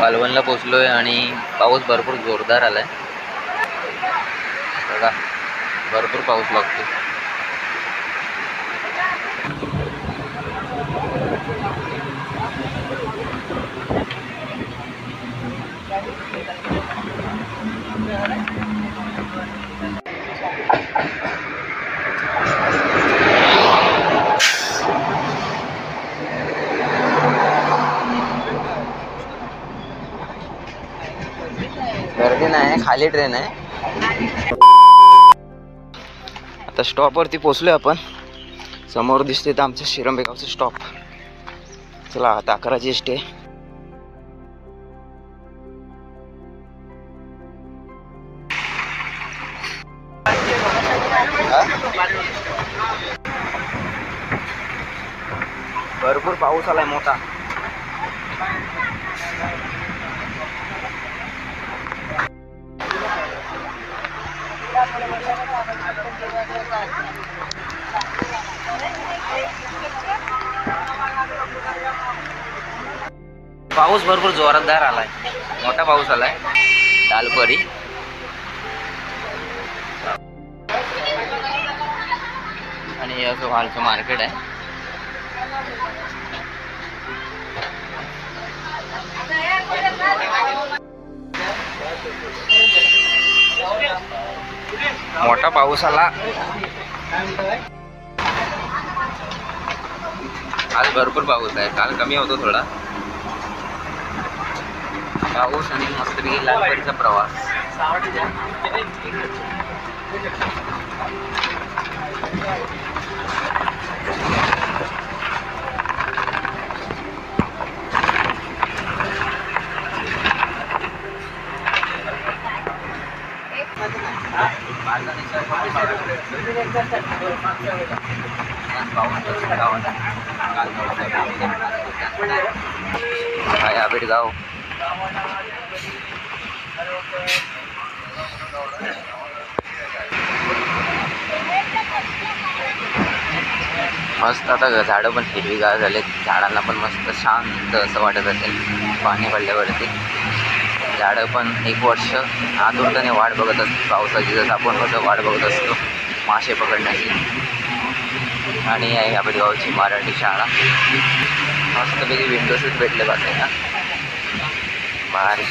पालवणला पोचलो आहे आणि पाऊस भरपूर जोरदार आला आहे बघा भरपूर पाऊस लागतो गर्दी नाही खाली ट्रेन आहे. आता स्टॉपवरती पोचलोय आपण. समोर दिसते तर आमचं शिरंबेगावचं स्टॉप चला आता अकराची एस टी आहे. भरपूर पाऊस आलाय मोठा. पाऊस भरपूर जोरदार आलाय. मोठा पाऊस आलाय. डालपरी आणि हे असं वालचं मार्केट आहे. मोठा पाऊस आला. आज भरपूर पाऊस आहे. काल कमी होतो थोडा. पाऊस आणि मस्तपैकी लालपरीचा प्रवास. काय आबेड गाव मस्त आता ग- झाडं पण हिरवीगार झाले झाडांना पण मस्त शांत असं वाटत असेल. पाणी पडल्यावरती. झाडं पण एक वर्ष आतुरतेने वाट बघत असतो. पावसाची जसं आपण कसं वाट बघत असतो. मासे पकडण्याची. आणि आहे आपली गावची मराठी शाळा. मस्तपैकी विंडो सीट भेटले बसायला भारी.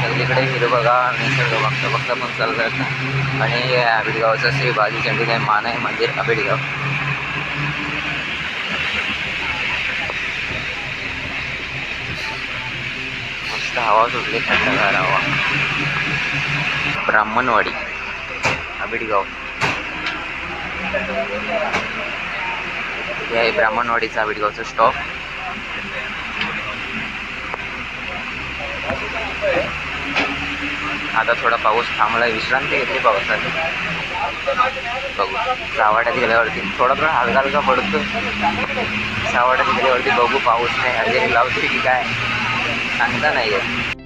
सगळीकडे हिरवगार निसर्ग भक्त बघता पण चालत. असतं आणि हे आबिडगावचं श्री बाजी चंडीदाय मान आहे मंदिर आबिडगाव मस्त हवा सुटली थंडगार हवा ब्राह्मणवाडी. आबिडगाव. हे आहे ब्राह्मणवाडीचा आबिडगावचं स्टॉप आता थोडा पाऊस थांबला विश्रांती घेतली पावसाने. बघू. सावाड्यात गेल्यावरती. थोडा थोडा हलका हलका पडतो सावाड्यात गेल्यावरती बघू पाऊस नाही हजेरी लावते की काय? सांगता नाही येत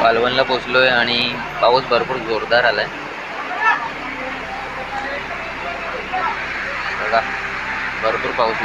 पालवणला पोचलोय आणि पाऊस भरपूर जोरदार आलाय बघा भरपूर पाऊस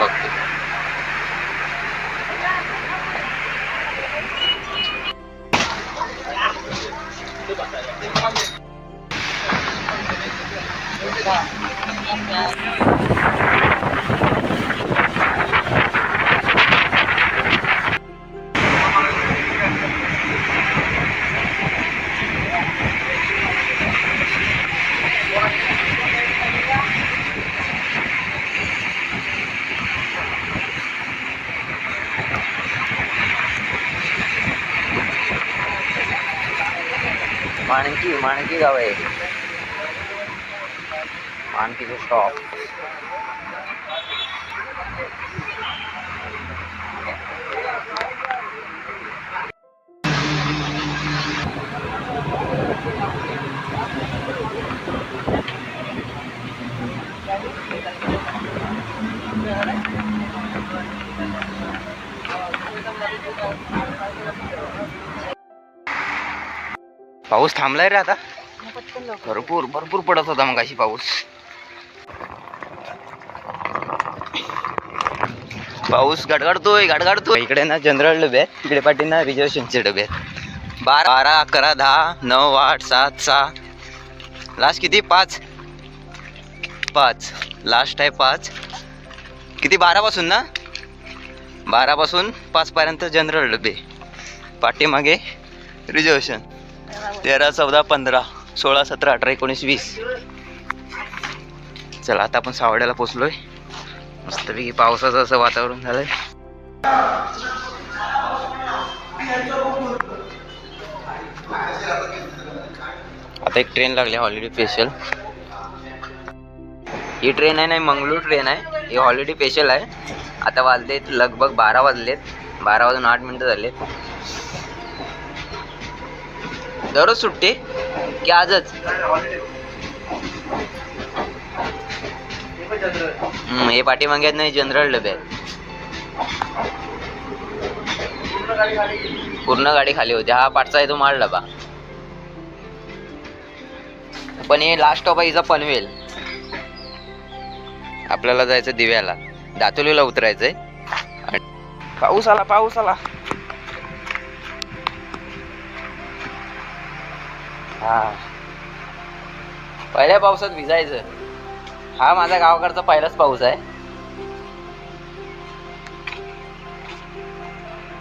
മാണിക്ക് മാണിക്ക് കവേ മാണിക്ക് ഷോപ്പ് Thank you. पाऊस थांबलाय रे आता. भरपूर भरपूर पडत होता मग अशी पाऊस. पाऊस गडगडतोय गडगडतोय. इकडे ना जनरल डबे आहेत तिकडे पाठी ना रिझर्वेशनचे डबे आहेत. बारा बारा अकरा दहा नऊ आठ सात सहा. लास्ट किती? पाच. पाच. लास्ट आहे पाच. किती? बारापासून ना? बारापासून पाचपर्यंत जनरल डबे. पाठीमागे रिझर्वेशन. तेरा चौदा पंधरा सोळा सतरा अठरा एकोणीस वीस. चला आता आपण सावड्याला पोचलोय. मस्तपैकी पावसाचं असं वातावरण झालंय. आता एक ट्रेन लागली हॉलिडे स्पेशल ही ट्रेन आहे नाही मंगळूर ट्रेन आहे. ही हॉलिडे स्पेशल आहे. आता वाजलेत लगभग बारा वाजलेत. बारा वाजून आठ मिनिटं झालेत. दररोज सुट्टी? की आजच? हे पाठीमागे आहेत नाही जनरल डबे आहेत पूर्ण गाडी खाली होती. हा पाठचा आहे तो माल डबा. पण हे लास्ट स्टॉप आहे हिचा पनवेल. आपल्याला जायचं दिव्याला. दातोलीला उतरायचंय. पाऊस आला पाऊस आला. हा. पहिल्या पावसात भिजायचं. हा माझा गावाकडचा पहिलाच पाऊस आहे.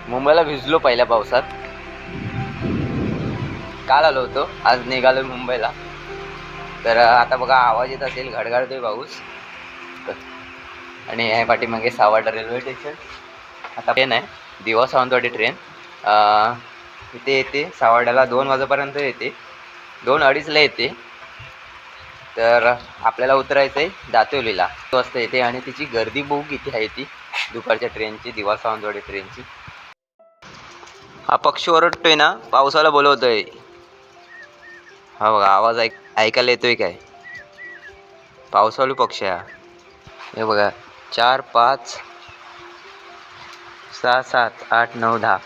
मुंबईला भिजलो पहिल्या पावसात. काल आलो होतो. आज निघालो मुंबईला. तर आता बघा आवाज येत असेल घडघडतोय पाऊस. आणि ह्या पाठीमागे सावाडा रेल्वे स्टेशन. आता ट्रेन आहे. दिवा सावंतवाडी ट्रेन इथे येते. सावाड्याला दोन वाजेपर्यंत येते. दोन अडीचला येते. तर आपल्याला उतरायचं आहे दातोलीला स्वस्त वाजता येते आणि तिची गर्दी बघू किती आहे ती. दुपारच्या ट्रेनची दिवा सावंतवाडी ट्रेनची हा पक्षी ओरडतोय ना पावसाला बोलवतोय. हा बघा आवाज ऐक ऐकायला येतोय काय? पावसाळू पक्षी हा. हे बघा चार पाच सहा सात आठ नऊ दहा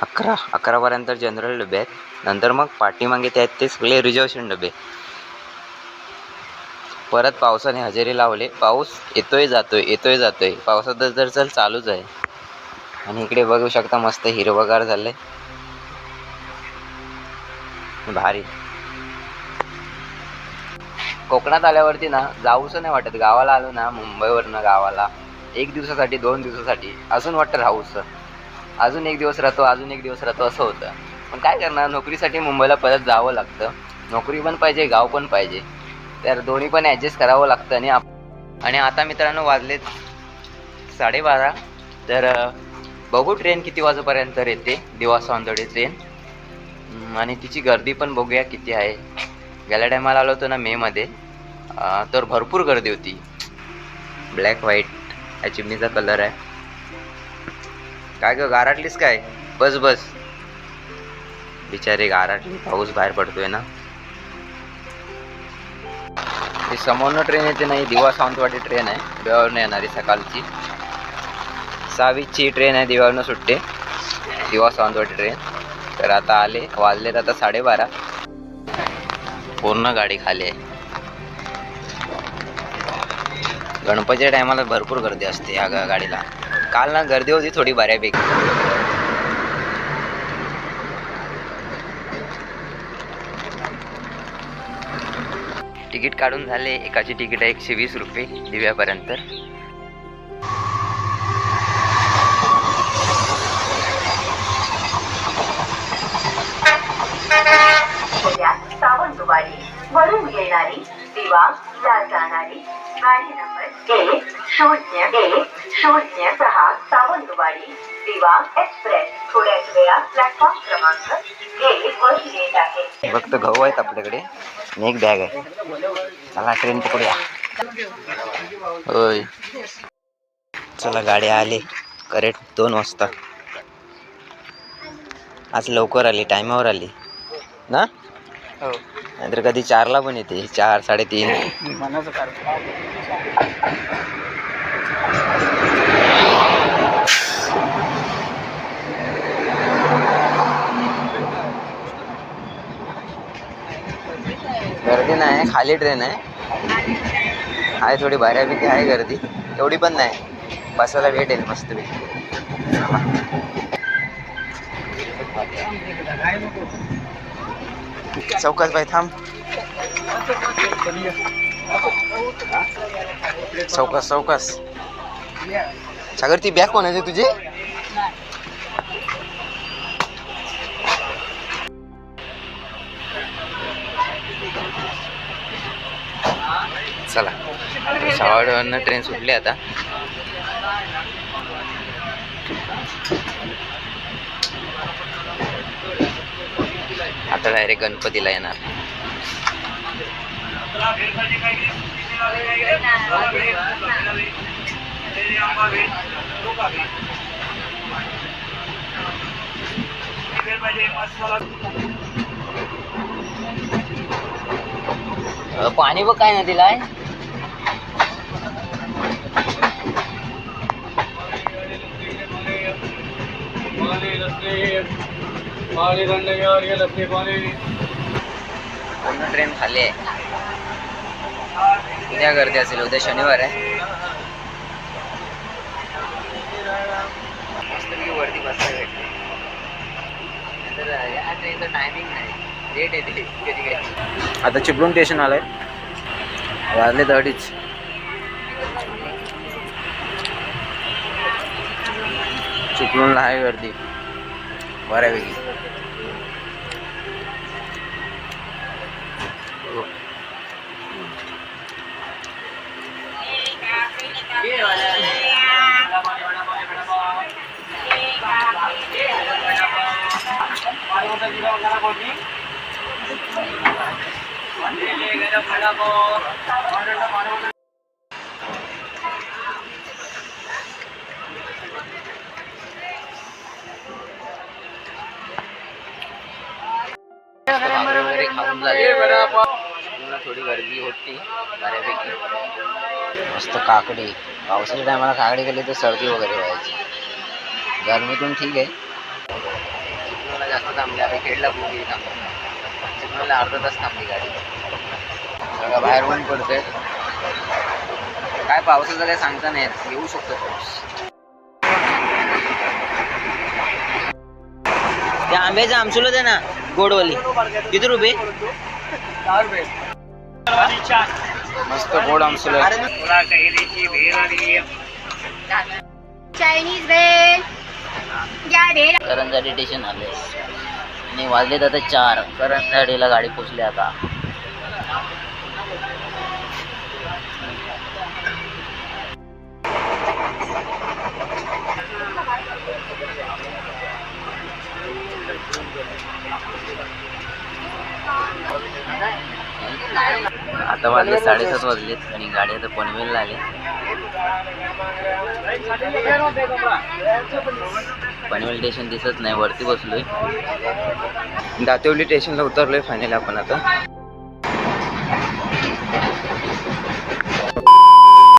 अकरा. अकरापर्यंत जनरल डबे आहेत. नंतर मग पाठीमागे ते आहेत ते सगळे रिझर्वेशन डबे. परत पावसाने हजेरी लावले. पाऊस येतोय जातोय येतोय जातोय. पावसात जर चल चालूच आहे. आणि इकडे बघू शकता मस्त हिरवगार झाले भारी. कोकणात आल्यावरती ना जाऊसं नाही वाटत. गावाला आलो ना मुंबईवरनं गावाला एक दिवसासाठी दोन दिवसासाठी अजून वाटतं राहूस. अजून एक दिवस राहतो अजून एक दिवस राहतो असं होतं. पण काय करणार? नोकरीसाठी मुंबईला परत जावं लागतं. नोकरी पण पाहिजे गाव पण पाहिजे. तर दोन्ही पण ॲडजस्ट करावं लागतं आणि आप आणि आता मित्रांनो वाजलेत साडेबारा. तर बघू ट्रेन किती वाजेपर्यंत येते दिवा सावंतवाडी ट्रेन आणि तिची गर्दी पण बघूया किती आहे. गेल्या टायमाला आलो होतो ना मेमध्ये तर भरपूर गर्दी होती. ब्लॅक व्हाईट या चिमणीचा कलर आहे. काय ग गाराटलीस काय? बस बस. बिचारी गाराटली पाऊस बाहेर पडतोय ना. ही समोरनं ट्रेन येते नाही दिवा सावंतवाडी ट्रेन आहे. दिवावरनं येणारी सकाळची. सहावीसची ट्रेन आहे दिवावरनं सुटते. दिवा सावंतवाडी ट्रेन तर आता आले वाजलेत आता साडेबारा. पूर्ण गाडी खाली आहे. गणपतीच्या टायमाला भरपूर गर्दी असते या गाडीला. काल ना गर्दी होती थोडी बऱ्यापैकी. तिकीट काढून झाले. एकाची तिकीट आहे एकशे वीस रुपये दिव्यापर्यंत. दिवा ला जाणारी गाडी नंबर एक शून्य एक शून्य सहा सावंतवाडी दिवा एक्सप्रेस. थोड्याच वेळा प्लॅटफॉर्म क्रमांक एक वर येत आहे. फक्त गहू आहेत आपल्याकडे आणि एक बॅग आहे. चला ट्रेन पकडूया होय. चला गाडी आली. करेक्ट दोन वाजता. आज लवकर आली टायमावर आली. ना? नाहीतर कधी चारला पण येते. चार साडेतीन. गर्दी नाही खाली ट्रेन आहे. आहे थोडी बऱ्यापैकी आहे गर्दी. एवढी पण नाही. बसायला भेटेल मस्तपैकी चौकात बाई थांब. चौकास चौकास. सागर ती बॅग कोणाची तुझी? चला. शावाडवरनं ट्रेन सुटली आता. आता डायरेक्ट गणपतीला येणार. पाणी बघ काय दिलाय पूर्ण ट्रेन खाली आहे. उद्या गर्दी असेल उद्या शनिवार आहे. मस्तपैकी वरती बसायला भेटते. तर या ट्रेनचं टायमिंग नाही. लेट येते कधी कधी. आता चिपळूण स्टेशन आलंय. वाजले तर अडीच चिपळूणला आहे गर्दी. बऱ्यापैकी भाकरी थोडी गर्दी होती बऱ्यापैकी. मस्त काकडी. पावसाच्या टायमाला काकडी केली तर सर्दी वगैरे व्हायची. गरमीतून ठीक आहे. चिपळूणला जास्त थांबली. आता खेडला खूप गेली थांबली चिपळूणला अर्धा तास थांबली गाडी. सगळं बाहेर ऊन पडतंय. काय पावसाचं काय सांगता नाही येऊ शकतो पाऊस. त्या आंब्याचं आमसुलं आहे ना. गोडवाली. किती रुपये? मस्त गोड आमसुलं चायनीज भेळ करंजाडी स्टेशन आले. आणि वाजलेत आता चार. करंजाडीला गाडी पोचली आता. आता वाजले साडेसात वाजलेत आणि गाडी आता पनवेलला आली. पनवेल स्टेशन दिसत नाही वरती बसलोय. दातेवली स्टेशनला उतरलोय फायनल आपण आता.